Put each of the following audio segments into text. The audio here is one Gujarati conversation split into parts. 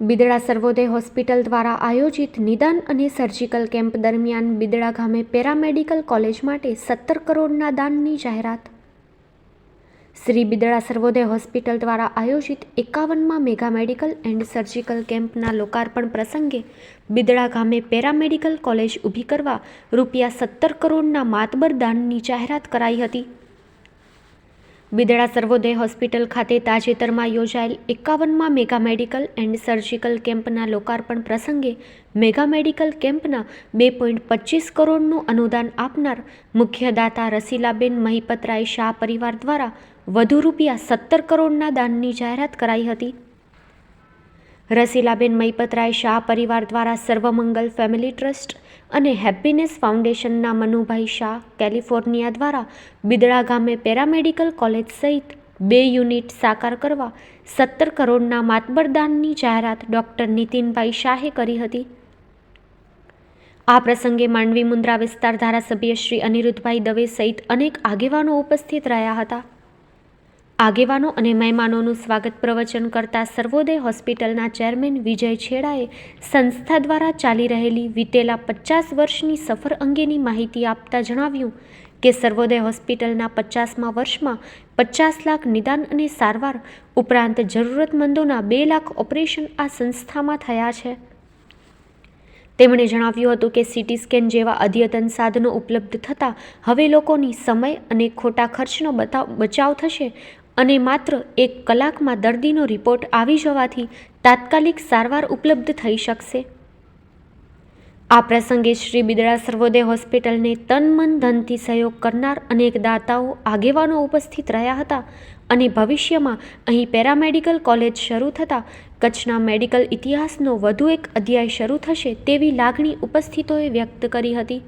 બિદડા સર્વોદય હોસ્પિટલ દ્વારા આયોજિત નિદાન અને સર્જિકલ કેમ્પ દરમિયાન બિદડા ગામે પેરામેડિકલ કોલેજ માટે સત્તર કરોડના દાનની જાહેરાત. શ્રી બિદડા સર્વોદય હોસ્પિટલ દ્વારા આયોજિત એકાવનમાં મેગા મેડિકલ એન્ડ સર્જિકલ કેમ્પના લોકાર્પણ પ્રસંગે બિદડા ગામે પેરામેડિકલ કોલેજ ઊભી કરવા રૂપિયા સત્તર કરોડના માતબર દાનની જાહેરાત કરાઈ હતી. બિદડા સર્વોદય હોસ્પિટલ ખાતે તાજેતરમાં યોજાયેલ એકાવનમાં મેગા મેડિકલ એન્ડ સર્જિકલ કેમ્પના લોકાર્પણ પ્રસંગે મેગા મેડિકલ કેમ્પના બે પોઈન્ટ પચીસ કરોડનું અનુદાન આપનાર મુખ્યદાતા રસીલાબેન મહિપતરાય શાહ પરિવાર દ્વારા વધુ રૂપિયા સત્તર કરોડના દાનની જાહેરાત કરાઈ હતી. રસીલાબેન મૈપતરાય શાહ પરિવાર દ્વારા સર્વમંગલ ફેમિલી ટ્રસ્ટ અને હેપીનેસ ફાઉન્ડેશનના મનુભાઈ શાહ કેલિફોર્નિયા દ્વારા બિદડા ગામે પેરામેડિકલ કોલેજ સહિત બે યુનિટ સાકાર કરવા સત્તર કરોડના માતબરદાનની જાહેરાત ડૉક્ટર નીતિનભાઈ શાહે કરી હતી. આ પ્રસંગે માંડવી મુન્દ્રા વિસ્તાર ધારાસભ્ય શ્રી અનિરુદ્ધભાઈ દવે સહિત અનેક આગેવાનો ઉપસ્થિત રહ્યા હતા. આગેવાનો અને મહેમાનોનું સ્વાગત પ્રવચન કરતા સર્વોદય હોસ્પિટલના ચેરમેન વિજય છેડાએ સંસ્થા દ્વારા ચાલી રહેલી વીતેલા પચાસ વર્ષની સફર અંગેની માહિતી આપતા જણાવ્યું કે સર્વોદય હોસ્પિટલના પચાસમા વર્ષમાં પચાસ લાખ નિદાન અને સારવાર ઉપરાંત જરૂરતમંદોના બે લાખ ઓપરેશન આ સંસ્થામાં થયા છે. તેમણે જણાવ્યું હતું કે સીટી સ્કેન જેવા અદ્યતન સાધનો ઉપલબ્ધ થતાં હવે લોકોની સમય અને ખોટા ખર્ચનો બતાવ, બચાવ થશે અને માત્ર એક કલાકમાં દર્દીનો રિપોર્ટ આવી જવાથી તાત્કાલિક સારવાર ઉપલબ્ધ થઈ શકશે. આ પ્રસંગે શ્રી બિદડા સર્વોદય હોસ્પિટલને તન મન ધનથી સહયોગ કરનાર અનેક દાતાઓ આગેવાનો ઉપસ્થિત રહ્યા હતા અને ભવિષ્યમાં અહીં પેરામેડિકલ કોલેજ શરૂ થતાં કચ્છના મેડિકલ ઇતિહાસનો વધુ એક અધ્યાય શરૂ થશે તેવી લાગણી ઉપસ્થિતોએ વ્યક્ત કરી હતી.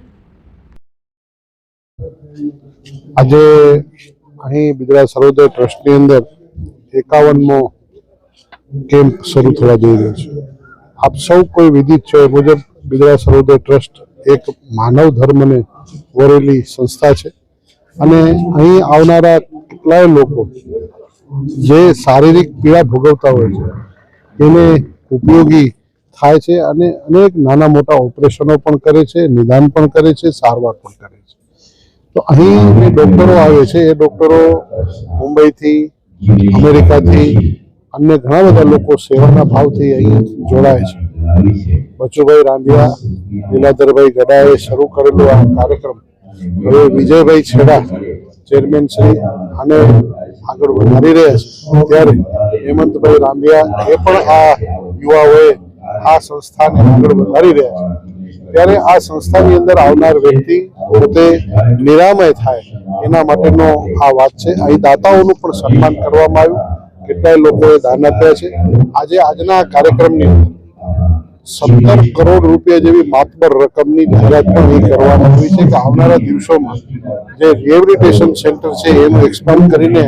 આજે અહીં બિદરા સર્વોદય ટ્રસ્ટની અંદર એકાવનમો કેમ્પ શરૂ થવા જઈ રહ્યો છે. આપ સૌ કોઈ વિદિત છે, એ મુજબ બિદરા સર્વોદય ટ્રસ્ટ એક માનવ ધર્મને વરેલી સંસ્થા છે. અને અહીં આવનારા કેટલાય લોકો જે શારીરિક પીડા ભોગવતા હોય છે, એને ઉપયોગી થાય છે અને અનેક નાના મોટા ઓપરેશનો પણ કરે છે, નિદાન પણ કરે છે, સારવાર પણ કરે છે. તો અહીં જે ડોક્ટરો આવે છે, એ ડોક્ટરો મુંબઈથી, અમેરિકાથી, અન્ય ઘણા બધા લોકો સેવાના ભાવથી અહીં જોડાય છે. બચુભાઈ રાંધિયા, લીલાધરભાઈ ગડાએ શરૂ કરેલો આ કાર્યક્રમ. હવે વિજયભાઈ છેડા, ચેરમેન શ્રી અને આગળ વધારી રહ્યા છે. ત્યારે હેમંતભાઈ રાંધિયા એ પણ આ યુવાઓએ આ સંસ્થાને આગળ વધારી રહ્યા છે. ત્યારે આ સંસ્થાની અંદર આવનાર વ્યક્તિ પોતે નિરામય થાય એના માટેનો આ વાત છે. અહીં દાતાઓનું પણ સન્માન કરવામાં આવ્યું. કેટલાય લોકોએ દાન આપ્યા છે. આજે આજના કાર્યક્રમની સત્તર કરોડ રૂપિયા જેવી માતબર રકમની જાહેરાત પણ એ કરવામાં આવી છે કે આવનારા દિવસોમાં જે રિહેબિલિટેશન સેન્ટર છે એનું એક્સપાન્ડ કરીને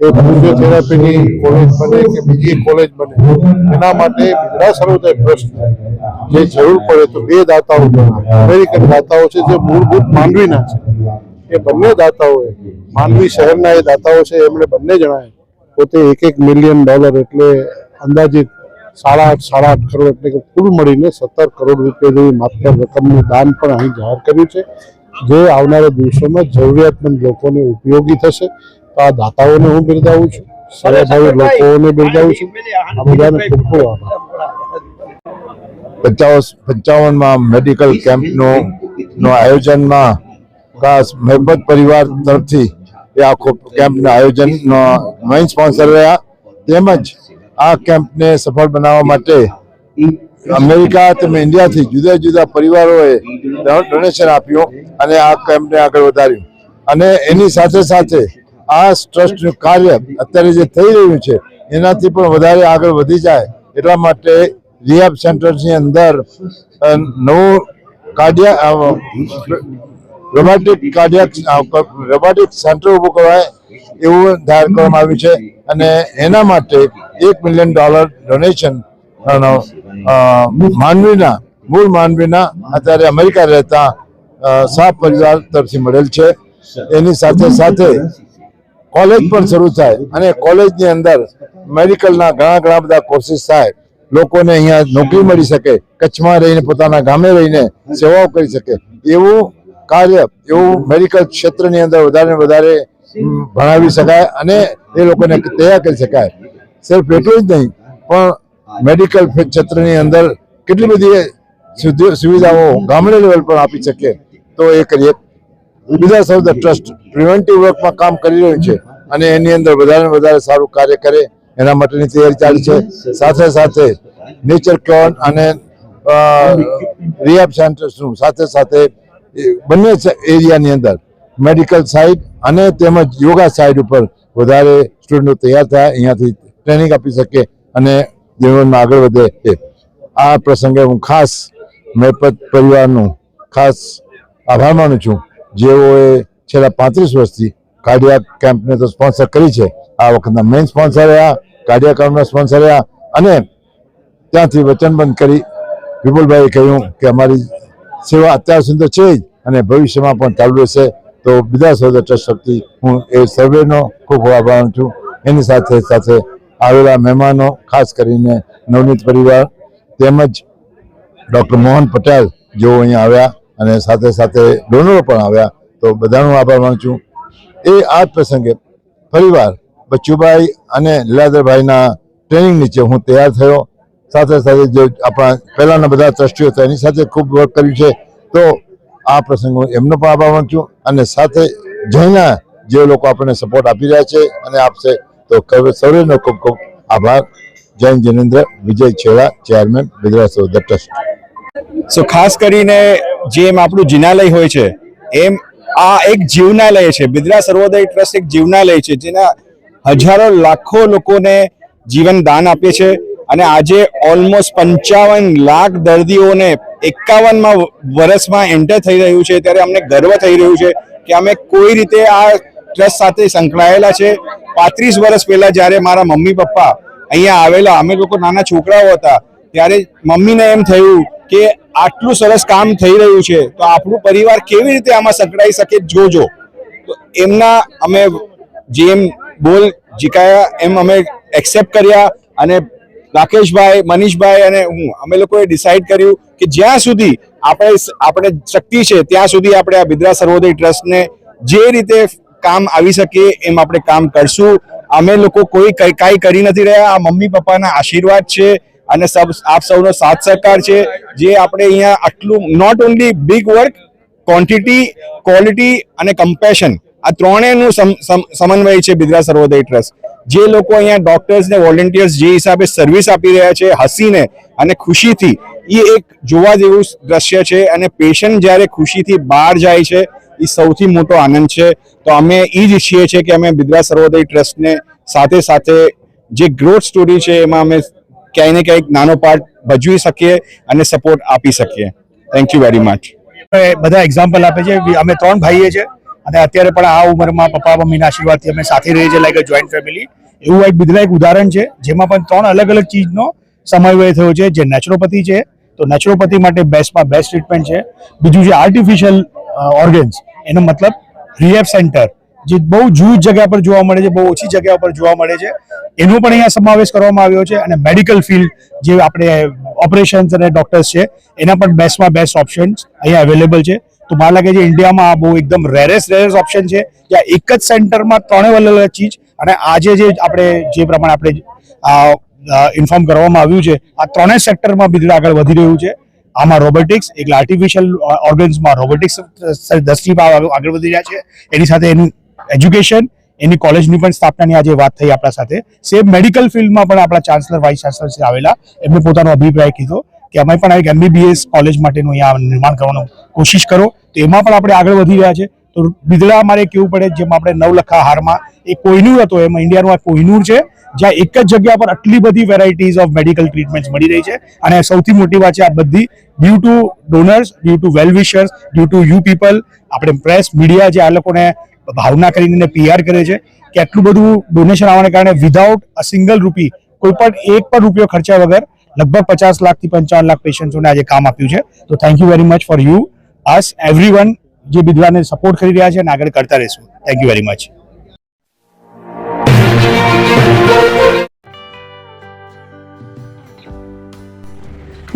એ ફિઝિયોથેરાપીની કોલેજ બને કે બીજી કોલેજ બને, એના માટે બિદડા સર્વોદય ટ્રસ્ટ જે જરૂર પડે તો બે દાતાઓ અમેરિકન દાતાઓ છે જે મૂળભૂત માંડવીના છે. એ બંને દાતાઓએ માનવી શહેરના એ દાતાઓ છે એમણે બંને જણાએ પોતે એક એક મિલિયન ડોલર એટલે અંદાજિત સાડા આઠ સાડા આઠ કરોડ એટલે કે કુલ મળીને સત્તર કરોડ રૂપિયા જેવી માત્ર રકમનું દાન પણ અહીં જાહેર કર્યું છે. જે આવનારા દિવસોમાં જરૂરિયાતમંદ લોકોને ઉપયોગી થશે. તો આ દાતાઓને હું બિરદાવું છું. સેવાભાવી લોકોને બિરદાવું છું. આ બધાને ખૂબ ખૂબ આભાર. પચાસ, પંચાવનમાં મેડિકલ કેમ્પનું નો આયોજનમાં ખાસ મહેબત પરિવાર તરફથી એ આખો કેમ્પના આયોજનનો મેઇન સ્પોન્સર રહ્યા. તેમજ આ કેમ્પને સફળ બનાવવા માટે અમેરિકા તેમજ ઇન્ડિયાથી જુદા જુદા પરિવારોએ ડોનેશન આપ્યું અને આ કેમ્પને આગળ વધાર્યું. અને એની સાથે સાથે આ ટ્રસ્ટનું કાર્ય અત્યારે જે થઈ રહ્યું છે, એનાથી પણ વધારે આગળ વધી જાય એટલા માટે રિહેબ સેન્ટર્સની અંદર નવું cardia robotic cardiac robotic centre ઊભું કરવાય એવું જાહેર કરવામાં આવ્યું છે. અને એના માટે એક મિલિયન ડોલર ડોનેશન માનવીના મૂળ માનવીના અત્યારે અમેરિકા રહેતા અ, પરિવાર તરફથી મળેલ છે. એની સાથે સાથે કોલેજ પણ શરૂ થાય અને કોલેજની અંદર મેડિકલના ઘણા ઘણા બધા કોર્સીસ થાય. લોકોને અહીંયા નોકરી મળી શકે, કચ્છમાં રહીને પોતાના ગામે રહીને સેવાઓ કરી શકે. એવું કાર્ય, એવું મેડિકલ ક્ષેત્રની અંદર વધારે વધારે ભણાવી શકાય અને એ લોકોને તૈયાર કરી શકાય. સિર્ફ એટલું જ નહીં, પણ મેડિકલ ક્ષેત્રની અંદર કેટલી બધી સુવિધાઓ ગામડે લેવલ પર આપી શકે, તો એ કરીએ. બીજા સૌ ધ ટ્રસ્ટ પ્રિવેન્ટિવ વર્કમાં કામ કરી રહ્યું છે અને એની અંદર વધારે વધારે સારું કાર્ય કરે એના માટેની તૈયારી ચાલી છે. સાથે સાથે નેચર કોન અને રિહેબ સેન્ટર્સનું સાથે સાથે બંને એરિયાની અંદર મેડિકલ સાઇડ અને તેમજ યોગા સાઇડ ઉપર વધારે સ્ટુડન્ટો તૈયાર થાય, અહીંયાથી ટ્રેનિંગ આપી શકે અને જીવનમાં આગળ વધે એ. આ પ્રસંગે હું ખાસ મેપત પરિવારનું ખાસ આભાર માનું છું. જેઓએ છેલ્લા પાંત્રીસ વર્ષથી કાર્ડિયાક કેમ્પને તો સ્પોન્સર કરી છે. આ વખતના મેઇન સ્પોન્સર રહ્યા કાર્ડિયા કેમ્પના સ્પોન્સર રહ્યા અને ત્યાંથી વચનબંધ કરી વિપુલભાઈએ કહ્યું કે અમારી સેવા અત્યાર સુધી છે જ અને ભવિષ્યમાં પણ ચાલુ રહેશે. તો બીજા સૌદા ટ્રસ્ટ શક્તિ હું એ સર્વેનો ખૂબ ખૂબ આભાર છું. એની સાથે સાથે આવેલા મહેમાનો, ખાસ કરીને નવનીત પરિવાર તેમજ ડૉક્ટર મોહન પટેલ જેઓ અહીંયા આવ્યા અને સાથે સાથે ડોનરો પણ આવ્યા. તો બધાનો આભાર માનું છું. એ આ પ્રસંગે ફરીવાર બચ્ચુભાઈ અને લીલાધરભાઈના ટ્રેનિંગ નીચે હું તૈયાર થયો. સાથે સાથે જે આપણા પહેલાના બધા ટ્રસ્ટીઓ હતા, એની સાથે ખૂબ વર્ક કર્યું છે. તો આ પ્રસંગ હું એમનો પણ આભાર માનું અને સાથે જૈના જે લોકો આપણને સપોર્ટ આપી રહ્યા છે અને આપશે, તો સૌનો ખૂબ ખૂબ આભાર. જૈન જિનેન્દ્ર વિજય છેડા ચેરમેન ગુજરાત સૌદા ટ્રસ્ટ. સો ખાસ કરીને જેમ આપણું જિનાલય હોય છે, એમ આ એક જીવનાલય છે. બિદરા સર્વોદય ટ્રસ્ટ એક જીવનાલય છે, જેના હજારો લાખો લોકોને જીવન દાન આપે છે અને આજે ઓલમોસ્ટ પંચાવન લાખ દર્દીઓને એકાવનમાં વર્ષમાં એન્ટર થઈ રહ્યું છે. ત્યારે અમને ગર્વ થઈ રહ્યું છે કે અમે કોઈ રીતે આ ટ્રસ્ટ સાથે સંકળાયેલા છે. પાંત્રીસ વર્ષ પહેલા જ્યારે મારા મમ્મી પપ્પા અહીંયા આવેલા, અમે લોકો નાના છોકરાઓ હતા, ત્યારે મમ્મીને એમ થયું કે આટલું સરસ કામ થઈ રહ્યું છે, તો આપણું પરિવાર કેવી રીતે આમાં સંકળાઈ શકે જોજો. તો એમના અમે જેમ બોલ જીકાયા એમ અમે એક્સેપ્ટ કર્યા અને રાકેશભાઈ, મનીષભાઈ અને હું, અમે લોકોએ ડિસાઈડ કર્યું કે જ્યાં સુધી આપણે આપણે શક્તિ છે, ત્યાં સુધી આપણે આ બિદ્રા સર્વોદય ટ્રસ્ટને જે રીતે કામ આવી શકે એમ આપણે કામ કરશું. અમે લોકો કોઈ કઈ કરી નથી રહ્યા. આ મમ્મી પપ્પાના આશીર્વાદ છે. અને સબ આપ સૌનો સાથ સહકાર છે. જે આપણે અહીંયા આટલું not only big work quantity quality અને કમ્પેશન આ ત્રણેયનું સમ- સમ- સમન્વય છે બિદરા સર્વોદય ટ્રસ્ટ. જે લોકો અહીંયા ડોક્ટર્સ ને વોલેન્ટિયર્સ જે હિસાબે સર્વિસ આપી રહ્યા છે, હસીને અને ખુશીથી એ એક જોવા જેવું દ્રશ્ય છે અને પેશન્ટ જ્યારે ખુશીથી બહાર જાય છે એ સૌથી મોટો આનંદ છે. તો અમે એ જ ઈચ્છીએ છીએ કે અમે બિદ્રા સર્વોદય ટ્રસ્ટને સાથે સાથે જે ગ્રોથ સ્ટોરી છે એમાં અમે ક્યાંય ને ક્યાંક નાનો પાર્ટ ભજવી શકીએ અને સપોર્ટ આપી શકીએ. થેન્ક યુ વેરી મચ બધા એક્ઝામ્પલ આપે છે. અમે ત્રણ ભાઈએ છે. અને અત્યારે પણ આ ઉંમરમાં પપ્પા મમ્મીના આશીર્વાદથી અમે સાથે રહીએ છીએ લાઈક જોઈન્ટ ફેમિલી એવું એક બિદલા એક ઉદાહરણ છે, જેમાં પણ ત્રણ અલગ અલગ ચીજનો સમન્વય થયો છે. જે નેચરોપથી છે, તો નેચરોપથી માટે બેસ્ટમાં બેસ્ટ ટ્રીટમેન્ટ છે. બીજું જે આર્ટિફિશિયલ ઓર્ગન્સ એનો મતલબ રિહેબ સેન્ટર જે બહુ જૂજ જગ્યા પર જોવા મળે છે, બહુ ઓછી જગ્યા પર જોવા મળે છે, એનો પણ અહીંયા સમાવેશ કરવામાં આવ્યો છે અને મેડિકલ ફિલ્ડ જે આપણે ઓપરેશન્સ અને ડોક્ટર્સ છે, એના પણ બેસ્ટમાં બેસ્ટ ઓપ્શન્સ અહીંયા અવેલેબલ છે. તો મને લાગે છે ઇન્ડિયામાં આ બહુ એકદમ રેરેસ્ટ રેરેસ્ટ ઓપ્શન છે. જ્યાં એક જ સેન્ટરમાં ત્રણેય અલગ અલગ ચીજ અને આજે જે આપણે, જે પ્રમાણે આપણે ઇન્ફોર્મ કરવામાં આવ્યું છે, આ ત્રણેય સેક્ટરમાં બીજું આગળ વધી રહ્યું છે. આમાં રોબોટિક્સ એટલે આર્ટિફિશિયલ ઓર્ગન્સમાં રોબોટિક્સ આગળ આગળ વધી રહ્યા છે. એની સાથે એનું એજ્યુકેશન, એની કોલેજની પણ સ્થાપનાની આજે વાત થઈ આપણા સાથે. સેમ મેડિકલ ફિલ્ડમાં પણ આપણા ચાન્સલર વાઇસ ચાન્સલર આવેલા. એમને પોતાનો અભિપ્રાય કીધો કે અમે પણ એક એમબીબીએસ કોલેજ માટેનું અહીંયા નિર્માણ કરવાનું કોશિશ કરો. તો એમાં પણ આપણે આગળ વધી રહ્યા છે. તો બિદડા અમારે કેવું પડે, જેમ આપણે નવલખા હારમાં એ કોહિનૂર હતો, એમાં ઇન્ડિયાનું આ કોહિનૂર છે, જ્યાં એક જ જગ્યા પર આટલી બધી વેરાયટીઝ ઓફ મેડિકલ ટ્રીટમેન્ટ મળી રહી છે. અને સૌથી મોટી વાત છે આ બધી due to donors due to wellwishers due to you people આપણે પ્રેસ મીડિયા જે આ લોકોને ભાવના કરીને પીઆર કરે છે કે આટલું બધું ડોનેશન આવવાને કારણે વિધાઉટ અ સિંગલ રૂપી કોઈ પણ એક પણ રૂપિયો ખર્ચા વગર લગભગ પચાસ લાખથી પંચાવન લાખ પેશન્ટોને આજે કામ આપ્યું છે. તો thank you very much for you us every જે બિદવાને સપોર્ટ કરી રહ્યા છે અને આગળ કરતા રહેશું. થેન્ક યુ વેરી મચ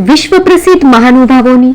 વિશ્વ પ્રસિદ્ધ મહાનુભાવોની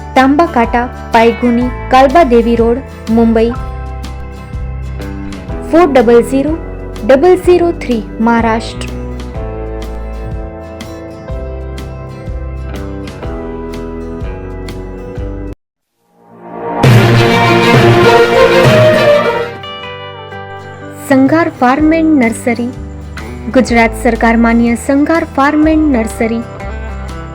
Tamba Kanta Paydhuni Kalbadevi road, Mumbai. Four double zero double zero three Maharashtra. Sanghar farm and nursery. Gujarat સરકાર માન્ય સંઘાર ફાર્મ એન્ડ નર્સરી.